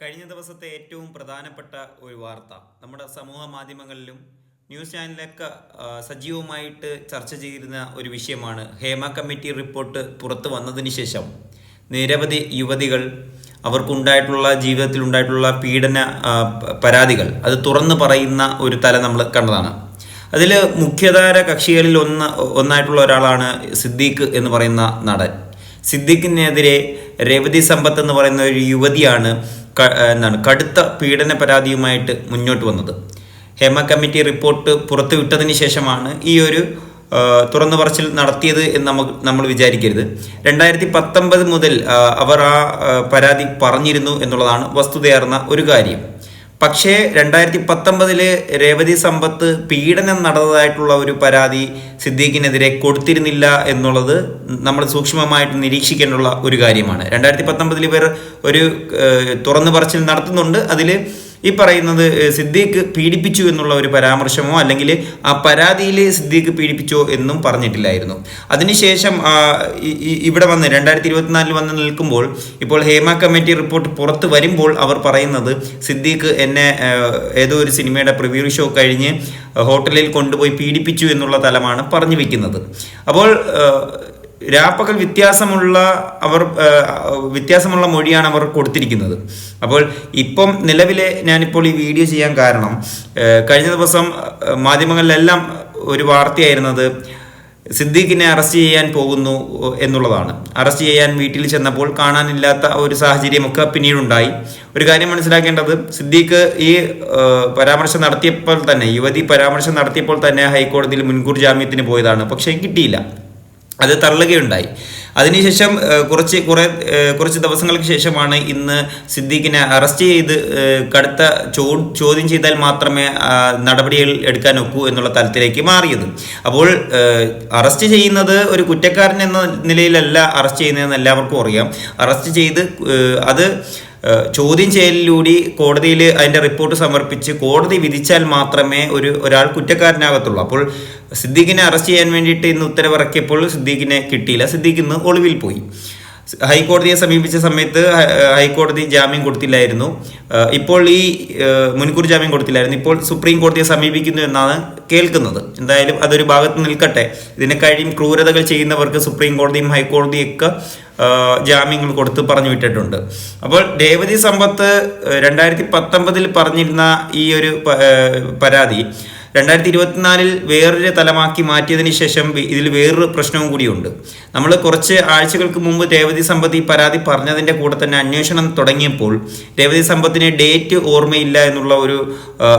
കഴിഞ്ഞ ദിവസത്തെ ഏറ്റവും പ്രധാനപ്പെട്ട ഒരു വാർത്ത. നമ്മുടെ സമൂഹ മാധ്യമങ്ങളിലും ന്യൂസ് ചാനലിലൊക്കെ സജീവമായിട്ട് ചർച്ച ചെയ്തിരുന്ന ഒരു വിഷയമാണ് ഹേമ കമ്മിറ്റി റിപ്പോർട്ട് പുറത്തു വന്നതിന് ശേഷം. നിരവധി യുവതികൾ അവർക്കുണ്ടായിട്ടുള്ള ജീവിതത്തിൽ ഉണ്ടായിട്ടുള്ള പീഡന പരാതികൾ അത് തുറന്നു പറയുന്ന ഒരു തല നമ്മൾ കണ്ടതാണ്. അതിൽ മുഖ്യധാര കക്ഷികളിൽ ഒന്ന് ഒന്നായിട്ടുള്ള ഒരാളാണ് സിദ്ദീഖ് എന്ന് പറയുന്ന നടൻ. സിദ്ദിഖിനെതിരെ രേവതി സമ്പത്ത് എന്ന് പറയുന്ന ഒരു യുവതിയാണ് എന്താണ് കടുത്ത പീഡന പരാതിയുമായിട്ട് മുന്നോട്ട് വന്നത്. ഹേമ കമ്മിറ്റി റിപ്പോർട്ട് പുറത്തുവിട്ടതിന് ശേഷമാണ് ഈ ഒരു തുറന്നു പറച്ചിൽ നടത്തിയത് എന്ന് നമുക്ക് നമ്മൾ വിചാരിക്കരുത്. രണ്ടായിരത്തി പത്തൊമ്പത് മുതൽ അവർ ആ, പരാതി പറഞ്ഞിരുന്നു എന്നുള്ളതാണ് വസ്തുതയാർന്ന ഒരു കാര്യം. പക്ഷേ രണ്ടായിരത്തി പത്തൊമ്പതിൽ രേവതി സമ്പത്ത് പീഡനം നടന്നതായിട്ടുള്ള ഒരു പരാതി സിദ്ദീഖിനെതിരെ കൊടുത്തിരുന്നില്ല എന്നുള്ളത് നമ്മൾ സൂക്ഷ്മമായിട്ട് നിരീക്ഷിക്കേണ്ടുള്ള ഒരു കാര്യമാണ്. രണ്ടായിരത്തി പത്തൊമ്പതിൽ ഇവർ ഒരു തുറന്നു പറച്ചിൽ നടത്തുന്നുണ്ട്. അതിൽ ഈ പറയുന്നത് സിദ്ദീഖ് പീഡിപ്പിച്ചു എന്നുള്ള ഒരു പരാമർശമോ അല്ലെങ്കിൽ ആ പരാതിയിൽ സിദ്ദീഖ് പീഡിപ്പിച്ചോ എന്നും പറഞ്ഞിട്ടില്ലായിരുന്നു. അതിനുശേഷം ഇവിടെ വന്ന് രണ്ടായിരത്തി ഇരുപത്തിനാലിൽ വന്ന് നിൽക്കുമ്പോൾ ഇപ്പോൾ ഹേമ കമ്മിറ്റി റിപ്പോർട്ട് പുറത്ത് വരുമ്പോൾ അവർ പറയുന്നത് സിദ്ദീഖ് എന്നെ ഏതോ ഒരു സിനിമയുടെ പ്രിവ്യൂ ഷോ കഴിഞ്ഞ് ഹോട്ടലിൽ കൊണ്ടുപോയി പീഡിപ്പിച്ചു എന്നുള്ള തലമാണ് പറഞ്ഞു വെക്കുന്നത് അപ്പോൾ രാപ്പകൽ വ്യത്യാസമുള്ള അവർ വ്യത്യാസമുള്ള മൊഴിയാണ് അവർ കൊടുത്തിരിക്കുന്നത്. അപ്പോൾ ഇപ്പം നിലവിലെ ഞാനിപ്പോൾ ഈ വീഡിയോ ചെയ്യാൻ കാരണം കഴിഞ്ഞ ദിവസം മാധ്യമങ്ങളിലെല്ലാം ഒരു വാർത്തയായിരുന്നത് സിദ്ദീഖിനെ അറസ്റ്റ് ചെയ്യാൻ പോകുന്നു എന്നുള്ളതാണ്. അറസ്റ്റ് ചെയ്യാൻ വീട്ടിൽ ചെന്നപ്പോൾ കാണാനില്ലാത്ത ഒരു സാഹചര്യമൊക്കെ പിന്നീടുണ്ടായി. ഒരു കാര്യം മനസ്സിലാക്കേണ്ടത് സിദ്ദീഖ് ഈ പരാമർശം നടത്തിയപ്പോൾ തന്നെ യുവതി പരാമർശം നടത്തിയപ്പോൾ തന്നെ ഹൈക്കോടതിയിൽ മുൻകൂർ ജാമ്യത്തിന് പോയതാണ്. പക്ഷേ കിട്ടിയില്ല. അത് തള്ളുകയുണ്ടായി. അതിനുശേഷം കുറച്ച് കുറേ കുറച്ച് ദിവസങ്ങൾക്ക് ശേഷമാണ് ഇന്ന് സിദ്ദീഖിനെ അറസ്റ്റ് ചെയ്ത് കടുത്ത ചോ ചോദ്യം ചെയ്താൽ മാത്രമേ നടപടികൾ എടുക്കാൻ ഒക്കൂ എന്നുള്ള തലത്തിലേക്ക് മാറിയത്. അപ്പോൾ അറസ്റ്റ് ചെയ്യുന്നത് ഒരു കുറ്റക്കാരൻ എന്ന നിലയിലല്ല അറസ്റ്റ് ചെയ്യുന്നതെന്ന് എല്ലാവർക്കും അറിയാം. അറസ്റ്റ് ചെയ്ത് അത് ചോദ്യം ചെയ്യലിലൂടെ കോടതിയിൽ അതിന്റെ റിപ്പോർട്ട് സമർപ്പിച്ച് കോടതി വിധിച്ചാൽ മാത്രമേ ഒരു ഒരാൾ കുറ്റക്കാരനാകത്തുള്ളൂ. അപ്പോൾ സിദ്ദീഖിനെ അറസ്റ്റ് ചെയ്യാൻ വേണ്ടിയിട്ട് ഇന്ന് ഉത്തരവിറക്കിയപ്പോൾ സിദ്ദീഖിനെ കിട്ടിയില്ല. സിദ്ദീഖ് ഇന്ന് ഒളിവിൽ പോയി. ഹൈക്കോടതിയെ സമീപിച്ച സമയത്ത് ഹൈക്കോടതി ജാമ്യം കൊടുത്തില്ലായിരുന്നു. ഇപ്പോൾ ഈ മുൻകൂർ ജാമ്യം കൊടുത്തില്ലായിരുന്നു. ഇപ്പോൾ സുപ്രീം കോടതിയെ സമീപിക്കുന്നു എന്നാണ് കേൾക്കുന്നത്. എന്തായാലും അതൊരു ഭാഗത്ത് നിൽക്കട്ടെ. ഇതിനെ കഴിയും ക്രൂരതകൾ ചെയ്യുന്നവർക്ക് സുപ്രീം കോടതിയും ഹൈക്കോടതിയും ഒക്കെ ആഹ് ജാമ്യങ്ങൾ കൊടുത്ത് പറഞ്ഞു വിട്ടിട്ടുണ്ട്. അപ്പോൾ രേവതി സമ്പത്ത് രണ്ടായിരത്തി പത്തൊമ്പതിൽ പറഞ്ഞിരുന്ന ഈ ഒരു പരാതി രണ്ടായിരത്തി ഇരുപത്തിനാലിൽ വേറൊരു തലമാക്കി മാറ്റിയതിന് ശേഷം ഇതിൽ വേറൊരു പ്രശ്നവും കൂടിയുണ്ട്. നമ്മൾ കുറച്ച് ആഴ്ചകൾക്ക് മുമ്പ് രേവതി സമ്പത്ത് പരാതി പറഞ്ഞതിന്റെ കൂടെ തന്നെ അന്വേഷണം തുടങ്ങിയപ്പോൾ രേവതി സമ്പത്തിന് ഡേറ്റ് ഓർമ്മയില്ല എന്നുള്ള ഒരു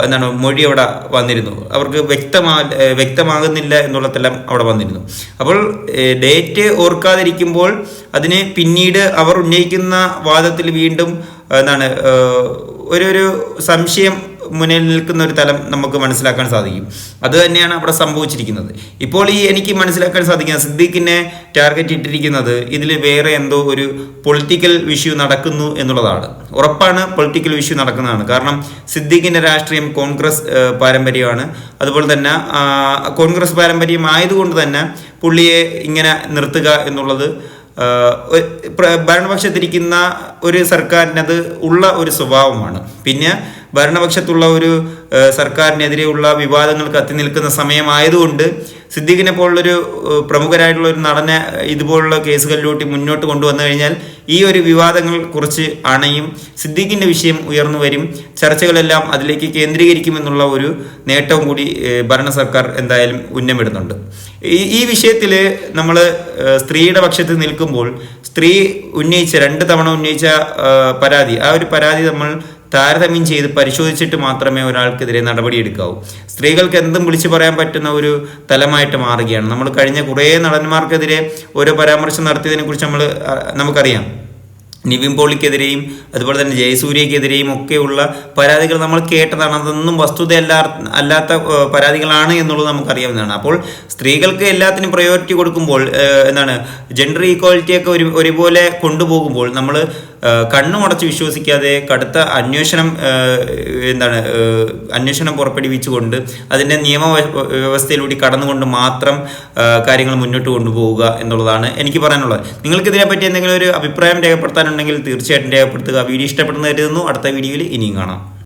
എന്താണ് മൊഴി അവിടെ വന്നിരുന്നു. അവർക്ക് വ്യക്തമാ വ്യക്തമാകുന്നില്ല വ്യക്തമാകുന്നില്ല എന്നുള്ളതെല്ലാം അവിടെ വന്നിരുന്നു. അപ്പോൾ ഡേറ്റ് ഓർക്കാതിരിക്കുമ്പോൾ അതിന് പിന്നീട് അവർ ഉന്നയിക്കുന്ന വാദത്തിൽ വീണ്ടും എന്താണ് ഒരു ഒരു സംശയം മുന്നിൽ നിൽക്കുന്ന ഒരു തലം നമുക്ക് മനസ്സിലാക്കാൻ സാധിക്കും. അത് തന്നെയാണ് അവിടെ സംഭവിച്ചിരിക്കുന്നത്. ഇപ്പോൾ ഈ എനിക്ക് മനസ്സിലാക്കാൻ സാധിക്കുന്ന സിദ്ദീഖിനെ ടാർഗറ്റ് ഇട്ടിരിക്കുന്നത് ഇതിൽ വേറെ എന്തോ ഒരു പൊളിറ്റിക്കൽ വിഷ്യൂ നടക്കുന്നു എന്നുള്ളതാണ്. ഉറപ്പാണ് പൊളിറ്റിക്കൽ വിഷ്യൂ നടക്കുന്നതാണ്. കാരണം സിദ്ദീഖിന്റെ രാഷ്ട്രീയം കോൺഗ്രസ് പാരമ്പര്യമാണ്. അതുപോലെ തന്നെ കോൺഗ്രസ് പാരമ്പര്യം ആയതുകൊണ്ട് തന്നെ പുള്ളിയെ ഇങ്ങനെ നിർത്തുക എന്നുള്ളത് ഭരണപക്ഷത്തിരിക്കുന്ന ഒരു സർക്കാരിനത് ഉള്ള ഒരു സ്വഭാവമാണ്. പിന്നെ ഭരണപക്ഷത്തുള്ള ഒരു സർക്കാരിനെതിരെയുള്ള വിവാദങ്ങൾ കത്തി നിൽക്കുന്ന സമയമായതുകൊണ്ട് സിദ്ദീഖിനെ പോലുള്ളൊരു പ്രമുഖരായിട്ടുള്ള ഒരു നടനെ ഇതുപോലുള്ള കേസുകളിലോട്ട് മുന്നോട്ട് കൊണ്ടുവന്നു കഴിഞ്ഞാൽ ഈ ഒരു വിവാദങ്ങൾ കുറച്ച് അണയും സിദ്ദീഖിന്റെ വിഷയം ഉയർന്നു വരും. ചർച്ചകളെല്ലാം അതിലേക്ക് കേന്ദ്രീകരിക്കുമെന്നുള്ള ഒരു നേട്ടവും കൂടി ഭരണ സർക്കാർ എന്തായാലും ഉന്നമിടുന്നുണ്ട്. ഈ ഈ വിഷയത്തിൽ നമ്മൾ സ്ത്രീയുടെ പക്ഷത്ത് നിൽക്കുമ്പോൾ സ്ത്രീ ഉന്നയിച്ച രണ്ട് തവണ ഉന്നയിച്ച പരാതി ആ ഒരു പരാതി നമ്മൾ താരതമ്യം ചെയ്ത് പരിശോധിച്ചിട്ട് മാത്രമേ ഒരാൾക്കെതിരെ നടപടിയെടുക്കാവൂ. സ്ത്രീകൾക്ക് എന്തും വിളിച്ചു പറയാൻ പറ്റുന്ന ഒരു തലമായിട്ട് മാറുകയാണ്. നമ്മൾ കഴിഞ്ഞ കുറേ നടന്മാർക്കെതിരെ ഓരോ പരാമർശം നടത്തിയതിനെ കുറിച്ച് നമ്മൾ നമുക്കറിയാം. നിവിൻ പോളിക്കെതിരെയും അതുപോലെ തന്നെ ജയസൂര്യക്കെതിരെയും ഒക്കെയുള്ള പരാതികൾ നമ്മൾ കേട്ടതാണ്. അതൊന്നും വസ്തുതയല്ല അല്ലാത്ത പരാതികളാണ് എന്നുള്ളത് നമുക്കറിയാവുന്നതാണ്. അപ്പോൾ സ്ത്രീകൾക്ക് എല്ലാത്തിനും പ്രയോറിറ്റി കൊടുക്കുമ്പോൾ എന്താണ് ജെൻഡർ ഈക്വാലിറ്റി ഒക്കെ ഒരു ഒരുപോലെ കൊണ്ടുപോകുമ്പോൾ നമ്മൾ കണ്ണുമടച്ച് വിശ്വസിക്കാതെ കടുത്ത അന്വേഷണം എന്താണ് അന്വേഷണം പുറപ്പെടുവിച്ചുകൊണ്ട് അതിന്റെ നിയമ വ്യ- വ്യവസ്ഥയിലൂടെ കടന്നുകൊണ്ട് മാത്രം കാര്യങ്ങൾ മുന്നോട്ട് കൊണ്ടുപോവുക എന്നുള്ളതാണ് എനിക്ക് പറയാനുള്ളത്. നിങ്ങൾക്കിതിനെപ്പറ്റി എന്തെങ്കിലും ഒരു അഭിപ്രായം രേഖപ്പെടുത്താനുണ്ടെങ്കിൽ തീർച്ചയായിട്ടും രേഖപ്പെടുത്തുക. വീഡിയോ ഇഷ്ടപ്പെടുന്ന കരുതുന്നു. അടുത്ത വീഡിയോയിൽ ഇനിയും കാണാം.